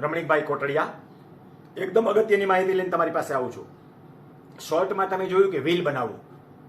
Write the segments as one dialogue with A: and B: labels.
A: રમણીકભાઈ કોટડિયા, એકદમ અગત્યની માહિતી લઈને તમારી પાસે આવું છું. શોર્ટમાં તમે જોયું કે વ્હીલ બનાવવું.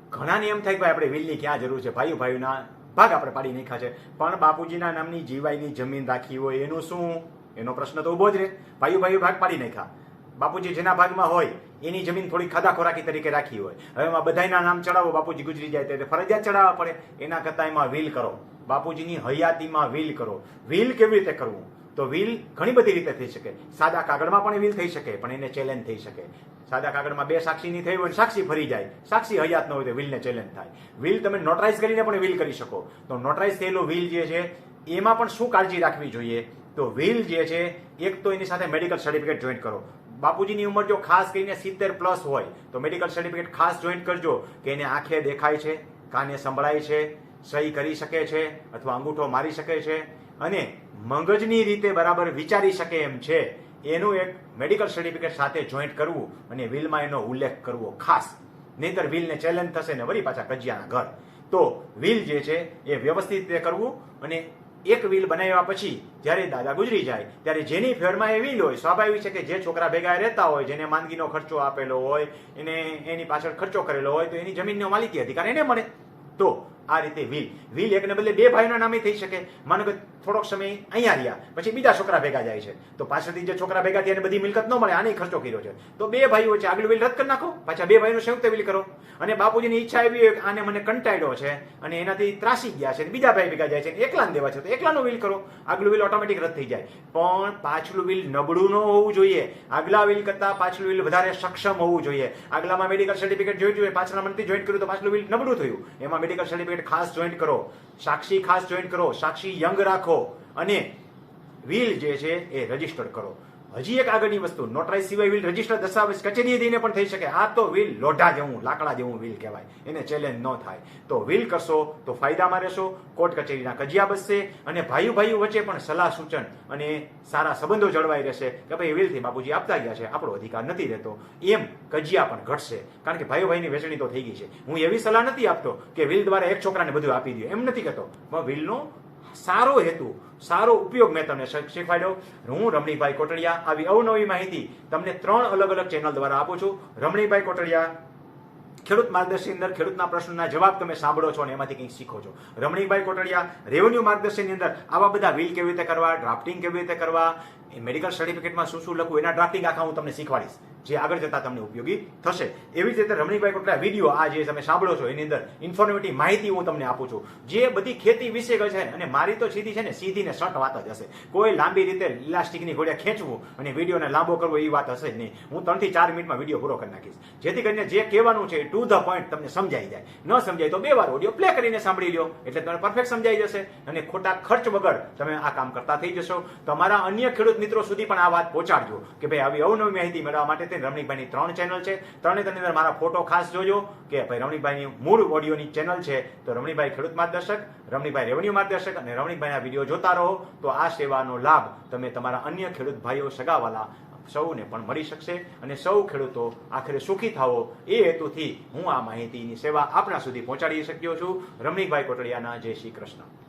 A: ઘણાને એમ થાય કે આપણે વ્હીલની ક્યાં જરૂર છે? ભાઈઓ ભાઈઓના ભાગ આપણે પાડી નાખ્યા છે. પણ બાપુજીના નામની જીવાયની જમીન રાખી હોય એનું શું? એનો પ્રશ્ન તો ઊભો જ રહે. ભાઈઓ ભાઈઓ ભાગ પાડી નાખ્યા. બાપુજી જેના ભાગમાં હોય, એની જમીન થોડી ખાધા ખોરાકી તરીકે રાખી હોય. હવે એમાં બધાયના નામ ચડાવો, બાપુજી ગુજરી જાય ત્યારે ફરજિયાત ચડાવવા પડે. એના કરતાં એમાં વ્હીલ કરો. બાપુજીની હયાતીમાં વ્હીલ કરો. વ્હીલ કેવી રીતે કરવું? તો વ્હીલ ઘણી બધી રીતે થઈ શકે. સાદા કાગળમાં પણ વ્હીલ થઈ શકે, પણ એને ચેલેન્જ થઈ શકે. સાદા કાગળમાં બે સાક્ષીની થઈ હોય, સાક્ષી ફરી જાય. સાક્ષી હયાત ન હોય તો વ્હીલને ચેલેન્જ થાય. વ્હીલ તમે નોટરાઇઝ કરીને પણ વ્હીલ કરી શકો. તો નોટરાઇઝ થયેલો વ્હીલ જે છે, એમાં પણ શું કાળજી રાખવી જોઈએ? તો વ્હીલ જે છે, એક તો એની સાથે મેડિકલ સર્ટિફિકેટ જોઈન્ટ કરો. બાપુજીની ઉંમર જો ખાસ કરીને સિત્તેર પ્લસ હોય, તો મેડિકલ સર્ટિફિકેટ ખાસ જોઈન્ટ કરજો કે એને આંખે દેખાય છે, કાને સંભળાય છે, સહી કરી શકે છે, અથવા અંગૂઠો મારી શકે છે. અને મગજની રીતે બરાબર વિચારી શકે એમ છે. એનું એક મેડિકલ સર્ટિફિકેટ સાથે જોઈન્ટ કરવું અને વિલમાં એનો ઉલ્લેખ કરવો ખાસ. નહીતર વિલને ચેલેન્જ થશે ને વળી પાછા કજિયાના ઘર. તો વ્હીલ જે છે એ વ્યવસ્થિત રીતે કરવું અને એક વ્હીલ બનાવ્યા પછી જ્યારે દાદા ગુજરી જાય, ત્યારે જેની ફેરમાં એ વિલ હોય, સ્વાભાવિક છે કે જે છોકરા ભેગા રહેતા હોય, જેને માંદગીનો ખર્ચો આપેલો હોય, એને એની પાછળ ખર્ચો કરેલો હોય, તો એની જમીનનો માલિકી અધિકાર એને મળે. તો આ રીતે વિલ. વિલ એકને બદલે બે ભાઈના નામે થઈ શકે. માનો કે થોડોક સમય અહીંયા રહ્યા, પછી બીજા છોકરા ભેગા જાય છે. તો પાછળથી જે છોકરા ભેગા થયા એને બધી મિલકત ન મળે, આને ખર્ચો કર્યો છે. તો બે ભાઈઓ છે, આગળ વિલ રદ કરી નાખો, પાછા બે ભાઈનું સંયુક્ત વિલ કરો. અને બાપુજીની ઈચ્છા એવી હોય આને મને કંટાળ્યો છે અને એનાથી ત્રાસી ગયા છે બીજા ભાઈ ભેગા જાય છે એકલાને દેવા છે, તો એકલાનો વિલ કરો. આગલું વિલ ઓટોમેટિક રદ થઈ જાય. પણ પાછલું વિલ નબળું ન હોવું જોઈએ. આગલા વિલ કરતા પાછલું વિલ વધારે સક્ષમ હોવું જોઈએ. આગલામાં મેડિકલ સર્ટિફિકેટ જોઈન્ટ જોઈએ પાછળના મનથી જોઈન્ટ કર્યું તો પાછલું વિલ નબળું થયું. એમાં મેડિકલ સર્ટિફિકેટ ખાસ જોઈન્ટ કરો. સાક્ષી ખાસ જોઈન્ટ કરો. સાક્ષી યંગ રાખો. અને વ્હીલ જે છે એ રજિસ્ટર કરો. હજી એક આગળની વસ્તુ નોટરાઇઝ સિવાય વિલ રજિસ્ટર દસ્તાવેજ કચેરીએ દઈને પણ થઈ શકે. આ તો વિલ લોઢા જેવું, લાકડા જેવું વિલ કહેવાય. એને ચેલેન્જ ન થાય. તો વ્હીલ કરશો, તો ફાયદામાં રહેશો, કોર્ટ કચેરીના કજિયા બસશે અને ભાઈઓ ભાઈઓ વચ્ચે પણ સલાહ સૂચન અને સારા સંબંધો જળવાઈ રહેશે કે ભાઈ વ્હીલથી બાપુજી આપતા ગયા છે, આપણો અધિકાર નથી રહેતો. એમ કજિયા પણ ઘટશે. કારણ કે ભાઈઓ ભાઈની વેચણી તો થઈ ગઈ છે. હું એવી સલાહ નથી આપતો કે વ્હીલ દ્વારા એક છોકરાને બધું આપી દો એમ નથી કહેતો. પણ વ્હીલનો સારો હેતુ, સારો ઉપયોગ મેં તમને શીખવાડ્યો. હું રમણીભાઈ કોટડિયા આવી અવનવી માહિતી તમને ત્રણ અલગ અલગ ચેનલ દ્વારા આપું છું. રમણીભાઈ કોટડિયા, ખેડૂત માર્ગદર્શનની અંદર ખેડૂતના પ્રશ્નના જવાબ તમે સાંભળો છો અને એમાંથી કંઈક શીખો છો. રમણીભાઈ કોટડિયા રેવન્યુ માર્ગદર્શનની અંદર આવા બધા વ્હીલ કેવી રીતે કરવા ડ્રાફ્ટિંગ કેવી રીતે કરવા મેડિકલ સર્ટિફિકેટમાં શું શું લખવું, એના ડ્રાફ્ટિંગ આખા હું તમને શીખવાડીશ. જે આગળ જતા તમને ઉપયોગી થશે. એવી જ રીતે રમણીભાઈ કોટલા વીડિયો આ જે તમે સાંભળો છો, એની અંદર ઇન્ફોર્મેટિવ માહિતી હું તમને આપું છું. જે બધી ખેતી વિશે છે, અને મારી તો સીધી છે ને, સીધી ને સટ વાત જ હશે. કોઈ લાંબી રીતે ઇલાસ્ટિકની ઘોડિયા ખેંચવું અને વિડીયોને લાંબો કરવો એ વાત હશે જ નહીં. હું ત્રણથી ચાર મિનિટમાં વીડિયો પૂરો કરી નાખીશ. જેથી કરીને જે કહેવાનું છે ટુ ધ પોઈન્ટ તમને સમજાઈ જાય. ન સમજાય તો બે વાર ઓડિયો પ્લે કરીને સાંભળી લો એટલે તમને પરફેક્ટ સમજાઈ જશે. અને ખોટા ખર્ચ વગર તમે આ કામ કરતા થઈ જશો. તમારા અન્ય ખેડૂત મિત્રો સુધી પણ આ વાત પહોંચાડજો કે ભાઈ આવી અવનવી માહિતી મેળવવા માટે તે રમણીકભાઈની ત્રણ ચેનલ છે. ત્રણે તેની અંદર મારા ફોટો ખાસ જોજો કે ભાઈ રમણીકભાઈની મૂળ ઓડિયોની ચેનલ છે. તો રમણીભાઈ ખેડૂત માર્ગદર્શક રમણીભાઈ રેવન્યુ માર્ગદર્શક અને રમણીકભાઈના વીડિયો જોતા રહો. તો આ સેવાનો લાભ તમે તમારા અન્ય ખેડૂત ભાઈઓ સગાવાલા સૌને પણ મળી શકશે અને સૌ ખેડૂતો આખરે સુખી થાવો એ હેતુથી હું આ માહિતીની સેવા આપણા સુધી પહોંચાડી શક્યો છું. રમણીકભાઈ કોટડિયાના જય શ્રી કૃષ્ણ.